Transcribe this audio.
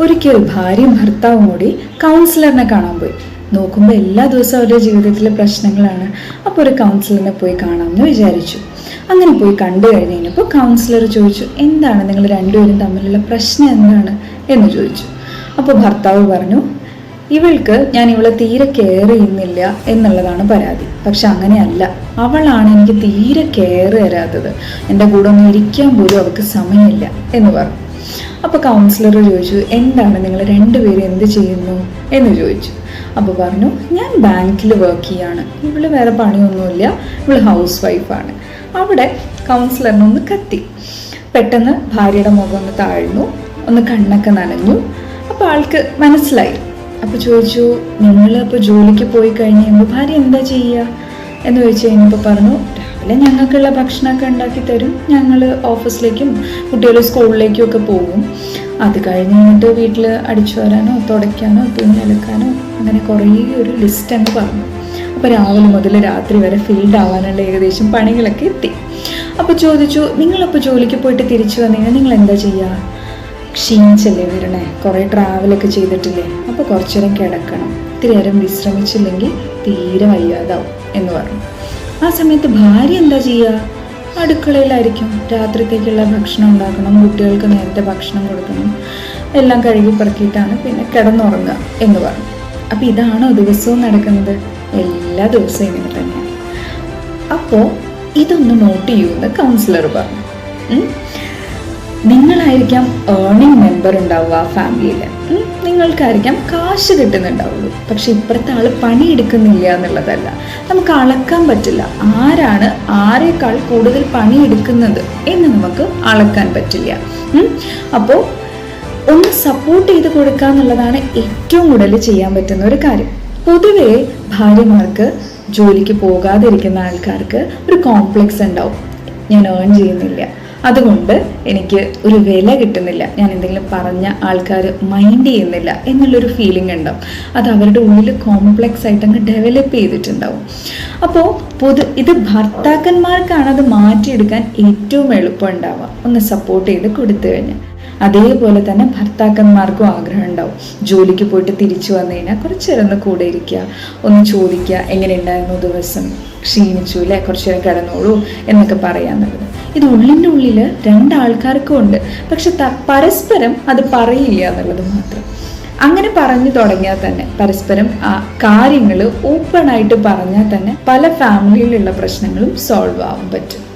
ഒരിക്കൽ ഭാര്യയും ഭർത്താവും കൂടി കൗൺസിലറിനെ കാണാൻ പോയി. നോക്കുമ്പോൾ എല്ലാ ദിവസവും അവരുടെ ജീവിതത്തിലെ പ്രശ്നങ്ങളാണ്. അപ്പോൾ ഒരു കൗൺസിലറിനെ പോയി കാണാമെന്ന് വിചാരിച്ചു. അങ്ങനെ പോയി കണ്ടു കഴിഞ്ഞ് കഴിഞ്ഞപ്പോൾ കൗൺസിലർ ചോദിച്ചു എന്താണ് നിങ്ങൾ രണ്ടുപേരും തമ്മിലുള്ള പ്രശ്നം എന്താണ്? എന്ന് ചോദിച്ചു. അപ്പോൾ ഭർത്താവ് പറഞ്ഞു ഇവൾക്ക് ഞാൻ ഇവളെ തീരെ കെയർ ചെയ്യുന്നില്ല എന്നുള്ളതാണ് പരാതി. പക്ഷെ അങ്ങനെയല്ല. അവളാണ് എനിക്ക് തീരെ കെയർ തരാത്തത്. എന്റെ കൂടെ ഒന്ന് ഇരിക്കാൻ പോലും അവൾക്ക് സമയമില്ല. എന്ന് പറഞ്ഞു. അപ്പോൾ കൗൺസിലർ ചോദിച്ചു എന്താണ് നിങ്ങൾ രണ്ടുപേരും എന്ത് ചെയ്യുന്നു? എന്ന് ചോദിച്ചു. അപ്പോൾ പറഞ്ഞു ഞാൻ ബാങ്കിൽ വർക്ക് ചെയ്യാണ്. ഇവൾ വേറെ പണിയൊന്നുമില്ല. ഇവൾ ഹൗസ് വൈഫാണ് അവിടെ കൗൺസിലറിനൊന്ന് കത്തി. പെട്ടെന്ന് ഭാര്യയുടെ മുഖം ഒന്ന് താഴ്ന്നു ഒന്ന് കണ്ണൊക്കെ നനഞ്ഞു. അപ്പോൾ ആൾക്ക് മനസ്സിലായി. അപ്പോൾ ചോദിച്ചു നിങ്ങൾ അപ്പോൾ ജോലിക്ക് പോയി കഴിഞ്ഞ് കഴിയുമ്പോൾ ഭാര്യ എന്താ ചെയ്യുക എന്ന് ചോദിച്ചു കഴിഞ്ഞപ്പോൾ പറഞ്ഞു രാവിലെ ഞങ്ങൾക്കുള്ള ഭക്ഷണമൊക്കെ ഉണ്ടാക്കി തരും. ഞങ്ങൾ ഓഫീസിലേക്കും കുട്ടികൾ സ്കൂളിലേക്കും ഒക്കെ പോകും. അത് കഴിഞ്ഞ് കഴിഞ്ഞിട്ട് വീട്ടിൽ അടിച്ചു വരാനോ തുടയ്ക്കാനോ തുണി അലക്കാനോ അങ്ങനെ കുറേ ഒരു ലിസ്റ്റ് എന്ന് പറഞ്ഞു. അപ്പോൾ രാവിലെ മുതൽ രാത്രി വരെ ഫീൽഡ് ആവാനുള്ള ഏകദേശം പണികളൊക്കെ എത്തി. അപ്പോൾ ചോദിച്ചു നിങ്ങളപ്പോൾ ജോലിക്ക് പോയിട്ട് തിരിച്ചു വന്നു കഴിഞ്ഞാൽ നിങ്ങൾ എന്താ ചെയ്യുക ക്ഷീണിച്ചല്ലേ വരണേ കുറേ ട്രാവലൊക്കെ ചെയ്തിട്ടില്ലേ? അപ്പോൾ കുറച്ചു നേരം കിടക്കണം. ഇത്തിരി നേരം വിശ്രമിച്ചില്ലെങ്കിൽ തീരെ വയ്യാതാവും എന്ന് പറഞ്ഞു. ആ സമയത്ത് ഭാര്യ എന്താ ചെയ്യുക അടുക്കളയിലായിരിക്കും. രാത്രിത്തേക്കുള്ള ഭക്ഷണം ഉണ്ടാക്കണം. കുട്ടികൾക്ക് നേരത്തെ ഭക്ഷണം കൊടുക്കണം. എല്ലാം കഴുകി പറക്കിയിട്ടാണ് പിന്നെ കിടന്നുറങ്ങുക എന്ന് പറഞ്ഞു. അപ്പം ഇതാണോ ദിവസവും നടക്കുന്നത്? എല്ലാ ദിവസവും ഇങ്ങനെ തന്നെയാണ് അപ്പോൾ ഇതൊന്ന് നോട്ട് ചെയ്യുമെന്ന് കൗൺസിലർ പറഞ്ഞു. നിങ്ങളായിരിക്കാം ഏർണിംഗ് മെമ്പർ ഉണ്ടാവുക ആ ഫാമിലിയിൽ നിങ്ങൾക്കായിരിക്കാം കാശ് കിട്ടുന്നുണ്ടാവുള്ളൂ. പക്ഷെ ഇപ്പുറത്തെ ആൾ പണിയെടുക്കുന്നില്ല എന്നുള്ളതല്ല. നമുക്ക് അളക്കാൻ പറ്റില്ല. ആരാണ് ആരേക്കാൾ കൂടുതൽ പണിയെടുക്കുന്നത് എന്ന് നമുക്ക് അളക്കാൻ പറ്റില്ല. അപ്പോൾ ഒന്ന് സപ്പോർട്ട് ചെയ്ത് കൊടുക്കുക എന്നുള്ളതാണ് ഏറ്റവും കൂടുതൽ ചെയ്യാൻ പറ്റുന്ന ഒരു കാര്യം. പൊതുവേ ഭാര്യമാർക്ക് ജോലിക്ക് പോകാതിരിക്കുന്ന ആൾക്കാർക്ക് ഒരു കോംപ്ലക്സ് ഉണ്ടാവും. ഞാൻ ഏൺ ചെയ്യുന്നില്ല. അതുകൊണ്ട് എനിക്ക് ഒരു വില കിട്ടുന്നില്ല. ഞാൻ എന്തെങ്കിലും പറഞ്ഞ ആൾക്കാർ മൈൻഡ് ചെയ്യുന്നില്ല എന്നുള്ളൊരു ഫീലിംഗ് ഉണ്ടാവും അത് അവരുടെ ഉള്ളിൽ കോംപ്ലക്സ് ആയിട്ട് അങ്ങ് ഡെവലപ്പ് ചെയ്തിട്ടുണ്ടാവും. അപ്പോൾ പൊതു ഇത് ഭർത്താക്കന്മാർക്കാണ് അത് മാറ്റിയെടുക്കാൻ ഏറ്റവും എളുപ്പം ഉണ്ടാവുക. ഒന്ന് സപ്പോർട്ട് ചെയ്ത് കൊടുത്തു കഴിഞ്ഞാൽ. അതേപോലെ തന്നെ ഭർത്താക്കന്മാർക്കും ആഗ്രഹം ഉണ്ടാവും. ജോലിക്ക് പോയിട്ട് തിരിച്ചു വന്നു കഴിഞ്ഞാൽ കുറച്ച് നേരം കൂടെ ഇരിക്കുക. ഒന്ന് ചോദിക്കുക എങ്ങനെ ഉണ്ടായിരുന്നു ദിവസം? ക്ഷീണിച്ചു അല്ലേ? കുറച്ച് നേരം കിടന്നോളൂ എന്നൊക്കെ പറയാന്നുള്ളത് ഇത് ഉള്ളിന്റെ ഉള്ളിൽ രണ്ടാൾക്കാർക്കും ഉണ്ട്. പക്ഷെ പരസ്പരം അത് പറയില്ല എന്നുള്ളത് മാത്രം. അങ്ങനെ പറഞ്ഞു തുടങ്ങിയാൽ തന്നെ പരസ്പരം ആ കാര്യങ്ങൾ ഓപ്പൺ ആയിട്ട് പറഞ്ഞാൽ തന്നെ പല ഫാമിലിയിലുള്ള പ്രശ്നങ്ങളും സോൾവ് ആവാൻ പറ്റും.